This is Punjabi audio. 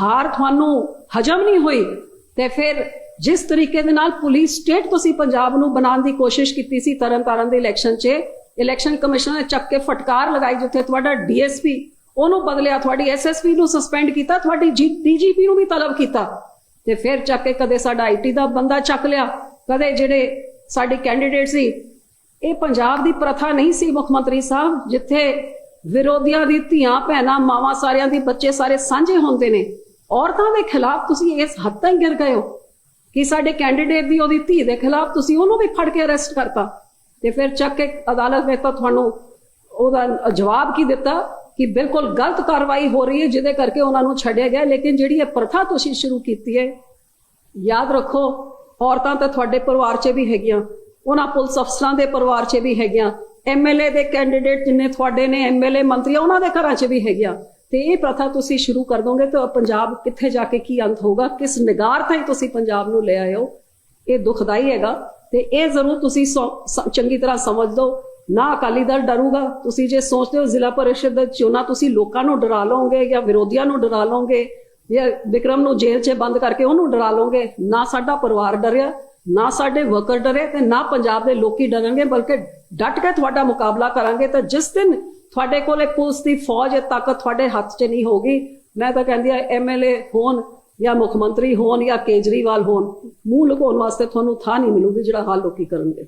ਹਾਰ ਤੁਹਾਨੂੰ ਹਜਮ ਨਹੀਂ ਹੋਈ, ਤੇ ਫਿਰ ਜਿਸ ਤਰੀਕੇ ਦੇ ਨਾਲ ਪੁਲਿਸ ਸਟੇਟ ਤੁਸੀਂ ਪੰਜਾਬ ਨੂੰ ਬਣਾਉਣ ਦੀ ਕੋਸ਼ਿਸ਼ ਕੀਤੀ ਸੀ, ਤਰਨਤਾਰਨ ਦੇ ਇਲੈਕਸ਼ਨ 'ਚ ਇਲੈਕਸ਼ਨ ਕਮਿਸ਼ਨ ਨੇ ਚੱਕ ਕੇ ਫਟਕਾਰ ਲਗਾਈ ਜਿੱਥੇ ਤੁਹਾਡਾ ਡੀਐਸਪੀ ਉਹਨੂੰ ਬਦਲਿਆ, ਤੁਹਾਡੀ ਐਸਐਸਪੀ ਨੂੰ ਸਸਪੈਂਡ ਕੀਤਾ, ਤੁਹਾਡੀ ਡੀਜੀਪੀ ਨੂੰ ਵੀ ਤਲਬ ਕੀਤਾ, ਤੇ ਫਿਰ ਚੱਕ ਕੇ ਕਦੇ ਸਾਡਾ ਆਈਟੀ ਦਾ ਬੰਦਾ ਚੱਕ ਲਿਆ, ਕਦੇ ਜਿਹੜੇ ਸਾਡੇ ਕੈਂਡੀਡੇਟ ਸੀ, ਇਹ ਪੰਜਾਬ ਦੀ ਪ੍ਰਥਾ ਨਹੀਂ ਸੀ ਮੁੱਖ ਮੰਤਰੀ ਸਾਹਿਬ, ਜਿੱਥੇ ਵਿਰੋਧੀਆਂ ਦੀ ਧੀਆਂ, ਭੈਣਾਂ, ਮਾਵਾਂ ਸਾਰਿਆਂ ਦੀ ਬੱਚੇ ਸਾਰੇ ਸਾਂਝੇ ਹੁੰਦੇ ਨੇ ਔਰਤਾਂ ਦੇ ਖਿਲਾਫ ਤੁਸੀਂ ਇਸ ਹੱਦ ਤੱਕ ਗਿਰ ਗਏ ਹੋ ਕਿ ਸਾਡੇ ਕੈਂਡੀਡੇਟ ਦੀ ਉਹਦੀ ਧੀ ਦੇ ਖਿਲਾਫ ਤੁਸੀਂ ਉਹਨੂੰ ਵੀ ਫੜ ਕੇ ਅਰੈਸਟ ਕਰਤਾ। ਤੇ ਫਿਰ ਚੱਕ ਕੇ ਅਦਾਲਤ ਵਿੱਚ ਤਾਂ ਤੁਹਾਨੂੰ ਉਹਦਾ ਜਵਾਬ ਕੀ ਦਿੱਤਾ ਕਿ ਬਿਲਕੁਲ ਗਲਤ ਕਾਰਵਾਈ ਹੋ ਰਹੀ ਹੈ, ਜਿਹਦੇ ਕਰਕੇ ਉਹਨਾਂ ਨੂੰ ਛੱਡਿਆ ਗਿਆ। ਲੇਕਿਨ ਜਿਹੜੀ ਇਹ ਪ੍ਰਥਾ ਤੁਸੀਂ ਸ਼ੁਰੂ ਕੀਤੀ ਹੈ, ਯਾਦ ਰੱਖੋ, ਔਰਤਾਂ ਤਾਂ ਤੁਹਾਡੇ ਪਰਿਵਾਰ 'ਚ ਵੀ ਹੈਗੀਆਂ, ਉਹਨਾਂ ਪੁਲਿਸ ਅਫਸਰਾਂ ਦੇ ਪਰਿਵਾਰ 'ਚ ਵੀ ਹੈਗੀਆਂ ਐਮਐਲਏ ਦੇ ਕੈਂਡੀਡੇਟ ਜਿੰਨੇ ਤੁਹਾਡੇ ਨੇ ਐਮਐਲਏ ਮੰਤਰੀ ਉਹਨਾਂ ਦੇ ਘਰਾਂ 'ਚ ਵੀ ਹੈਗੀਆਂ। ਤੇ ਇਹ ਪ੍ਰਥਾ ਤੁਸੀਂ ਸ਼ੁਰੂ ਕਰ ਦੋਗੇ ਤਾਂ ਪੰਜਾਬ ਕਿੱਥੇ ਜਾ ਕੇ ਕੀ ਅੰਤ ਹੋਊਗਾ, ਕਿਸ ਨਿਗਾਰ ਤਾਈਂ ਤੁਸੀਂ ਪੰਜਾਬ ਨੂੰ ਲੈ ਆਏ ਹੋ, ਇਹ ਦੁਖਦਾਈ ਹੈਗਾ। ਤੇ ਇਹ ਜ਼ਰੂਰ ਤੁਸੀਂ ਸੋ- ਚੰਗੀ ਤਰ੍ਹਾਂ ਸਮਝ ਲਓ। ਨਾ ਅਕਾਲੀ ਦਲ ਡਰੂਗਾ, ਤੁਸੀਂ ਜੇ ਸੋਚਦੇ ਹੋ ਜ਼ਿਲ੍ਹਾ ਪਰਿਸ਼ਦ ਦੇ ਚੋਣਾਂ ਤੁਸੀਂ ਲੋਕਾਂ ਨੂੰ ਡਰਾ ਲਓਗੇ ਜਾਂ ਵਿਰੋਧੀਆਂ ਨੂੰ ਡਰਾ ਲਓਗੇ, ਜਾਂ ਵਿਕਰਮ ਨੂੰ ਜੇਲ੍ਹ 'ਚ ਬੰਦ ਕਰਕੇ ਉਹਨੂੰ ਡਰਾ ਲਓਗੇ, ਨਾ ਸਾਡਾ ਪਰਿਵਾਰ ਡਰਿਆ, ਨਾ ਸਾਡੇ ਵਰਕਰ ਡਰੇ ਤੇ ਨਾ ਪੰਜਾਬ ਦੇ ਲੋਕੀ ਡਰਨਗੇ, ਬਲਕਿ ਡਟ ਕੇ ਤੁਹਾਡਾ ਮੁਕਾਬਲਾ ਕਰਾਂਗੇ ਤਾਂ ਜਿਸ ਦਿਨ ਤੁਹਾਡੇ ਕੋਲੇ ਪੁਲਿਸ ਦੀ ਫੌਜ ਇਹ ਤਾਕਤ ਤੁਹਾਡੇ ਹੱਥ 'ਚ ਨਹੀਂ ਹੋਗੀ ਮੈਂ ਤਾਂ ਕਹਿੰਦੀ ਆ ਐਮਐਲਏ ਹੋਣ ਜਾਂ ਮੁੱਖ ਮੰਤਰੀ ਹੋਣ ਜਾਂ ਕੇਜਰੀਵਾਲ ਹੋਣ, ਮੂੰਹ ਲੁਕਾਉਣ ਵਾਸਤੇ ਤੁਹਾਨੂੰ ਥਾਂ ਨਹੀਂ ਮਿਲੂਗੀ ਜਿਹੜਾ ਹਾਲ ਲੋਕੀ ਕਰਨਗੇ।